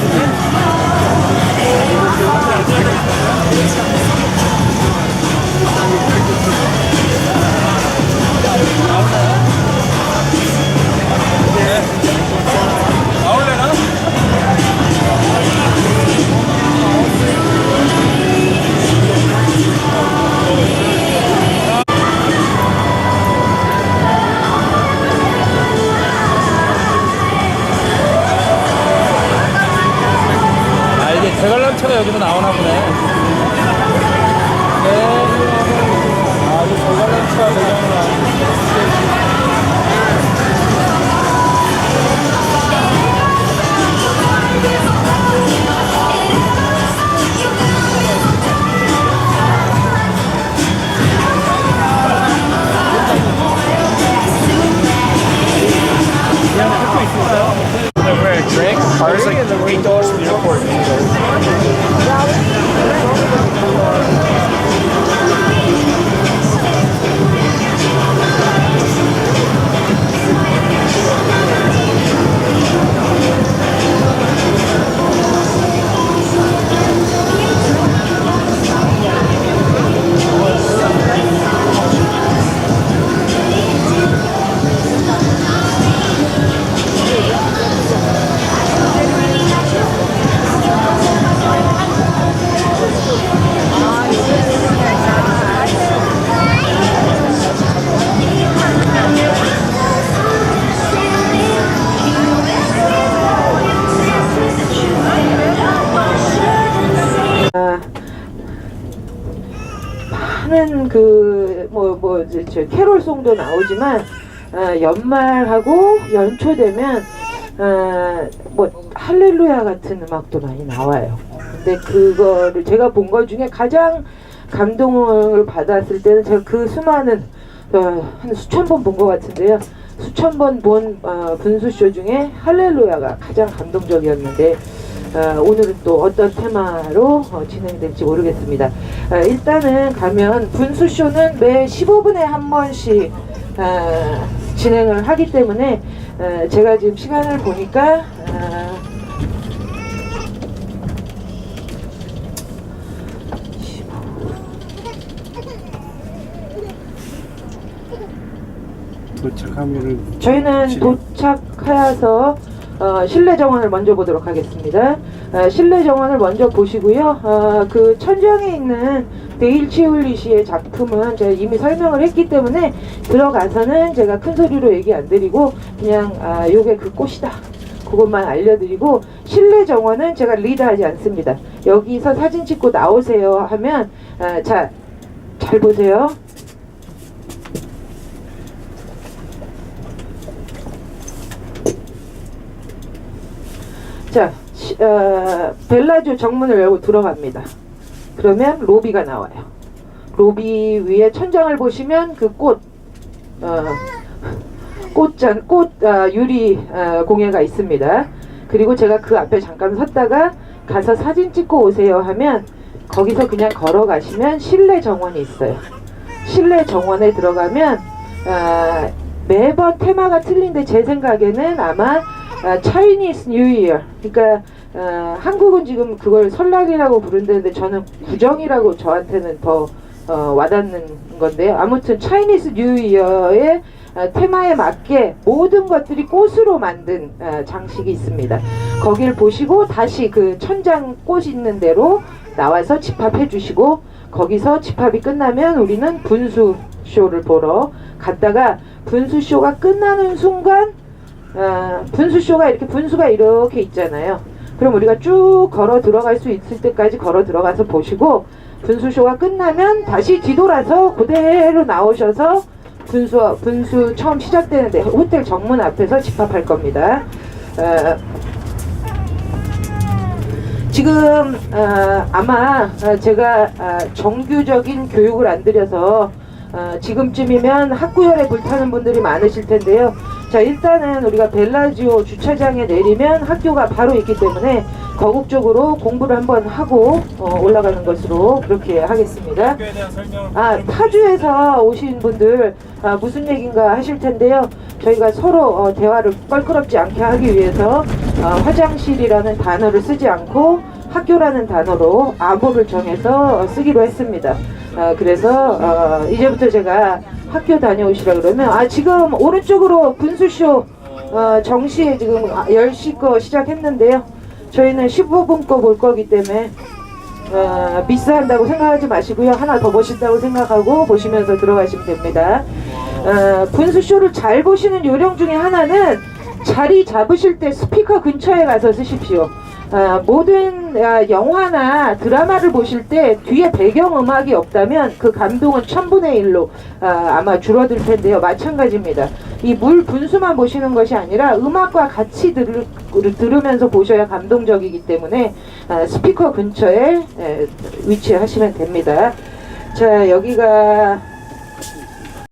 Yeah. 대관람차가 여기서 나오나 보네. 네. 아 이게 대관람차 배경으로 나 많은 그 뭐뭐 저 캐롤송도 나오지만 어, 연말하고 연초 되면 어, 뭐 할렐루야 같은 음악도 많이 나와요. 근데 그거를 제가 본 것 중에 가장 감동을 받았을 때는 제가 그 수많은 어, 한 수천 번 본 것 같은데요. 수천 번본 어, 분수쇼 중에 할렐루야가 가장 감동적이었는데 어, 오늘은 또 어떤 테마로 어, 진행될지 모르겠습니다. 어, 일단은 가면 분수쇼는 매 15분에 한 번씩 어, 진행을 하기 때문에 어, 제가 지금 시간을 보니까 어, 도착하면은 저희는. 도착하여서 어, 실내 정원을 먼저 보도록 하겠습니다. 어, 실내 정원을 먼저 보시고요. 어, 그 천장에 있는 데일 치울리 씨의 작품은 제가 이미 설명을 했기 때문에 들어가서는 제가 큰 소리로 얘기 안 드리고 그냥 아, 요게 그 꽃이다. 그것만 알려드리고 실내 정원은 제가 리드하지 않습니다. 여기서 사진 찍고 나오세요 하면 아, 자, 잘 보세요. 자, 시- 어, 벨라주 정문을 열고 들어갑니다. 그러면 로비가 나와요. 로비 위에 천장을 보시면 그 꽃, 어, 꽃잔, 꽃 아, 유리 아, 공예가 있습니다. 그리고 제가 그 앞에 잠깐 섰다가 가서 사진 찍고 오세요 하면 거기서 그냥 걸어가시면 실내 정원이 있어요. 실내 정원에 들어가면 아, 매번 테마가 틀린데 제 생각에는 아마 아, 차이니스 뉴 이어 그러니까 어, 한국은 지금 그걸 설날이라고 부른다는데 저는 구정이라고 저한테는 더 어, 와닿는 건데요. 아무튼 차이니스 뉴 이어의 어, 테마에 맞게 모든 것들이 꽃으로 만든 어, 장식이 있습니다. 거길 보시고 다시 그 천장 꽃 있는 대로 나와서 집합해 주시고 거기서 집합이 끝나면 우리는 분수 쇼를 보러 갔다가 분수 쇼가 끝나는 순간 어, 분수 쇼가 이렇게 분수가 이렇게 있잖아요. 그럼 우리가 쭉 걸어 들어갈 수 있을 때까지 걸어 들어가서 보시고 분수 쇼가 끝나면 다시 뒤돌아서 그대로 나오셔서 분수 분수 처음 시작되는데 호텔 정문 앞에서 집합할 겁니다. 어, 지금 어, 아마 어, 제가 어, 정규적인 교육을 안 드려서 어, 지금쯤이면 학구열에 불타는 분들이 많으실 텐데요. 자 일단은 우리가 벨라지오 주차장에 내리면 학교가 바로 있기 때문에 거국적으로 공부를 한번 하고 어, 올라가는 것으로 그렇게 하겠습니다. 아, 타주에서 오신 분들 아, 무슨 얘기인가 하실 텐데요. 저희가 서로 어, 대화를 껄끄럽지 않게 하기 위해서 어, 화장실이라는 단어를 쓰지 않고 학교라는 단어로 암호를 정해서 쓰기로 했습니다. 어, 그래서 어, 이제부터 제가 학교 다녀오시라 그러면 아 지금 오른쪽으로 분수쇼 어, 정시에 지금 10시 거 시작했는데요. 저희는 15분 거 볼 거기 때문에 어, 미스한다고 생각하지 마시고요. 하나 더 보신다고 생각하고 보시면서 들어가시면 됩니다. 어, 분수쇼를 잘 보시는 요령 중에 하나는 자리 잡으실 때 스피커 근처에 가서 쓰십시오. 어, 모든 어, 영화나 드라마를 보실 때 뒤에 배경음악이 없다면 그 감동은 천분의 일로 어, 아마 줄어들 텐데요. 마찬가지입니다. 이 물 분수만 보시는 것이 아니라 음악과 같이 들, 들으면서 보셔야 감동적이기 때문에 어, 스피커 근처에 에, 위치하시면 됩니다. 자, 여기가